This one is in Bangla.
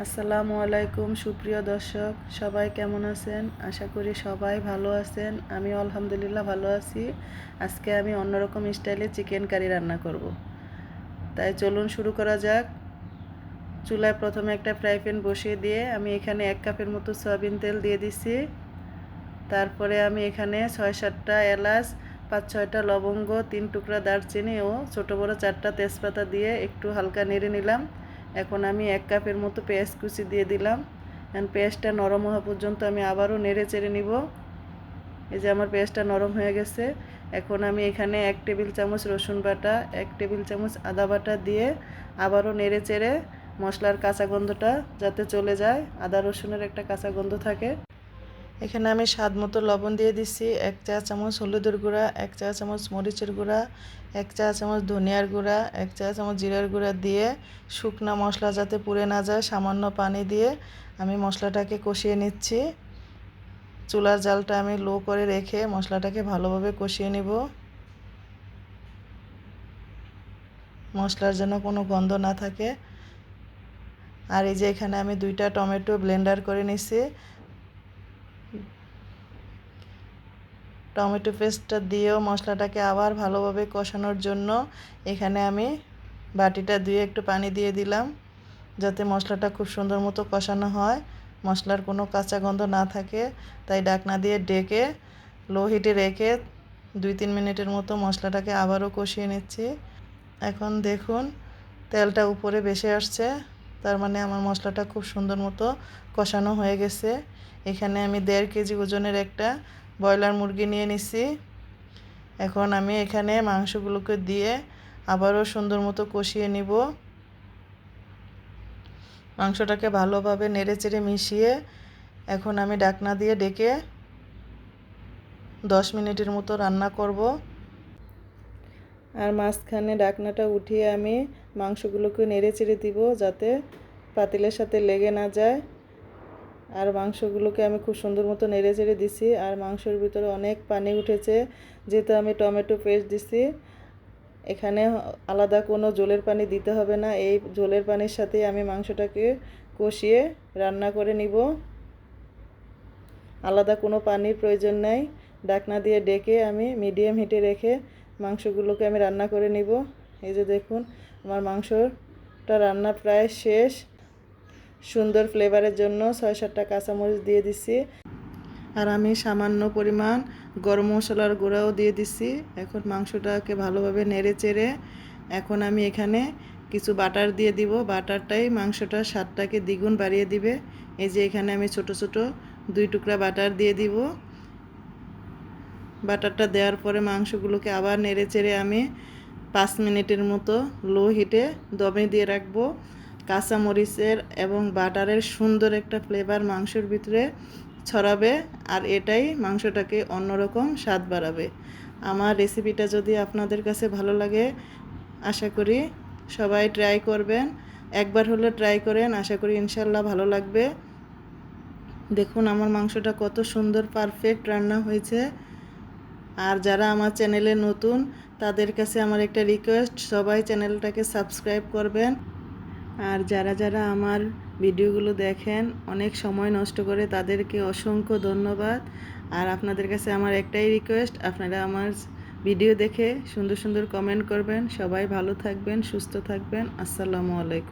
আসসালামু আলাইকুম, সুপ্রিয় দর্শক। সবাই কেমন আছেন? আশা করি সবাই ভালো আছেন। আমি আলহামদুলিল্লাহ ভালো আছি। আজকে আমি অন্যরকম স্টাইলে চিকেন কারি রান্না করব। তাই চলুন শুরু করা যাক। চুলায় প্রথমে একটা ফ্রাই প্যান বসিয়ে দিয়ে আমি এখানে এক কাপের মতো সয়াবিন তেল দিয়ে দিছি। তারপরে আমি এখানে ছয় সাতটা এলাচ, পাঁচ ছয়টা লবঙ্গ, তিন টুকরা দারচিনি ও ছোটো বড়ো চারটা তেজপাতা দিয়ে একটু হালকা নেড়ে নিলাম। এখন আমি এক কাপের মতো পেঁয়াজ কুচি দিয়ে দিলাম। এখন পেঁয়াজটা নরম হওয়া পর্যন্ত আমি আবারও নেড়ে চেড়ে নিব। এই যে আমার পেঁয়াজটা নরম হয়ে গেছে। এখন আমি এখানে এক টেবিল চামচ রসুন বাটা, এক টেবিল চামচ আদা বাটা দিয়ে আবারও নেড়ে চেড়ে মশলার কাঁচা গন্ধটা যাতে চলে যায়। আদা রসুনের একটা কাঁচা গন্ধ থাকে। এখানে আমি স্বাদ মতো লবণ দিয়ে দিচ্ছি এক চা চামচ হলুদের গুঁড়া, এক চা চামচ মরিচের গুঁড়া, এক চা চামচ ধনিয়ার গুঁড়া, এক চা চামচ জিরার গুঁড়া দিয়ে শুকনা মশলা যাতে পুড়ে না যায়, সামান্য পানি দিয়ে আমি মশলাটাকে কষিয়ে নিচ্ছি। চুলার জালটা আমি লো করে রেখে মশলাটাকে ভালোভাবে কষিয়ে নিব। মশলার যেন কোনো গন্ধ না থাকে। আর এই যে এখানে আমি দুইটা টমেটো ব্লেন্ডার করে নিছি। টমেটো পেস্টটা দিয়েও মশলাটাকে আবার ভালোভাবে কষানোর জন্য এখানে আমি বাটিটা ধুয়ে একটু পানি দিয়ে দিলাম, যাতে মশলাটা খুব সুন্দর মতো কষানো হয়। মশলার কোনো কাঁচা গন্ধ না থাকে, তাই ডাকনা দিয়ে ডেকে লো হিটে রেখে দুই তিন মিনিটের মতো মশলাটাকে আবারও কষিয়ে নিচ্ছি। এখন দেখুন, তেলটা উপরে বেশি আসছে, তার মানে আমার মশলাটা খুব সুন্দর মতো কষানো হয়ে গেছে। এখানে আমি দেড় কেজি ওজনের একটা ব্রয়লার মুরগি নিয়ে নিছি। এখন আমি এখানে মাংসগুলোকে দিয়ে আবারও সুন্দর মতো কষিয়ে নিব। মাংসটাকে ভালোভাবে নেড়ে চেড়ে মিশিয়ে এখন আমি ডাকনা দিয়ে ডেকে দশ মিনিটের মতো রান্না করব। আর মাঝখানে ডাকনাটা উঠিয়ে আমি মাংসগুলোকে নেড়ে চেড়ে দিব যাতে পাতিলের সাথে লেগে না যায়। আর মাংসগুলোকে আমি খুব সুন্দর মতো নেড়ে চেড়ে দিছি। আর মাংসের ভিতরে অনেক পানি উঠেছে, যেহেতু আমি টমেটো পেস্ট দিছি। এখানে আলাদা কোনো জলের পানি দিতে হবে না। এই জলের পানির সাথে আমি মাংসটাকে কষিয়ে রান্না করে নিব। আলাদা কোনো পানির প্রয়োজন নাই। ডাকনা দিয়ে ডেকে আমি মিডিয়াম হিটে রেখে মাংসগুলোকে আমি রান্না করে নিব। এই যে দেখুন, আমার মাংসটা রান্না প্রায় শেষ। সুন্দর ফ্লেভারের জন্য ছয় সাতটা কাঁচামরিচ দিয়ে দিছি। আর আমি সামান্য পরিমাণ গরম মশলার গুঁড়াও দিয়ে দিছি। এখন মাংসটাকে ভালোভাবে নেড়ে চেড়ে এখন আমি এখানে কিছু বাটার দিয়ে দিব। বাটারটাই মাংসটার স্বাদটাকে দ্বিগুণ বাড়িয়ে দিবে। এই যে এখানে আমি ছোট ছোট দুই টুকরা বাটার দিয়ে দিব। বাটারটা দেওয়ার পরে মাংসগুলোকে আবার নেড়ে চেড়ে আমি পাঁচ মিনিটের মতো লো হিটে দমে দিয়ে রাখব। কাঁচামরিচের এবং বাটারের সুন্দর একটা ফ্লেভার মাংসের ভিতরে ছড়াবে আর এটাই মাংসটাকে অন্যরকম স্বাদ বাড়াবে। আমার রেসিপিটা যদি আপনাদের কাছে ভালো লাগে, আশা করি সবাই ট্রাই করবেন। একবার হলে ট্রাই করেন, আশা করি ইনশাল্লাহ ভালো লাগবে। দেখুন আমার মাংসটা কত সুন্দর পারফেক্ট রান্না হয়েছে। আর যারা আমার চ্যানেলে নতুন, তাদের কাছে আমার একটা রিকোয়েস্ট সবাই চ্যানেলটাকে সাবস্ক্রাইব করবেন। আর যারা যারা আমার ভিডিওগুলো দেখেন, অনেক সময় নষ্ট করে তাদেরকে অসংখ্য ধন্যবাদ। আর আপনাদের কাছে আমার একটাই রিকোয়েস্ট আপনারা আমার ভিডিও দেখে সুন্দর সুন্দর কমেন্ট করবেন। সবাই ভালো থাকবেন, সুস্থ থাকবেন। আসসালামু আলাইকুম।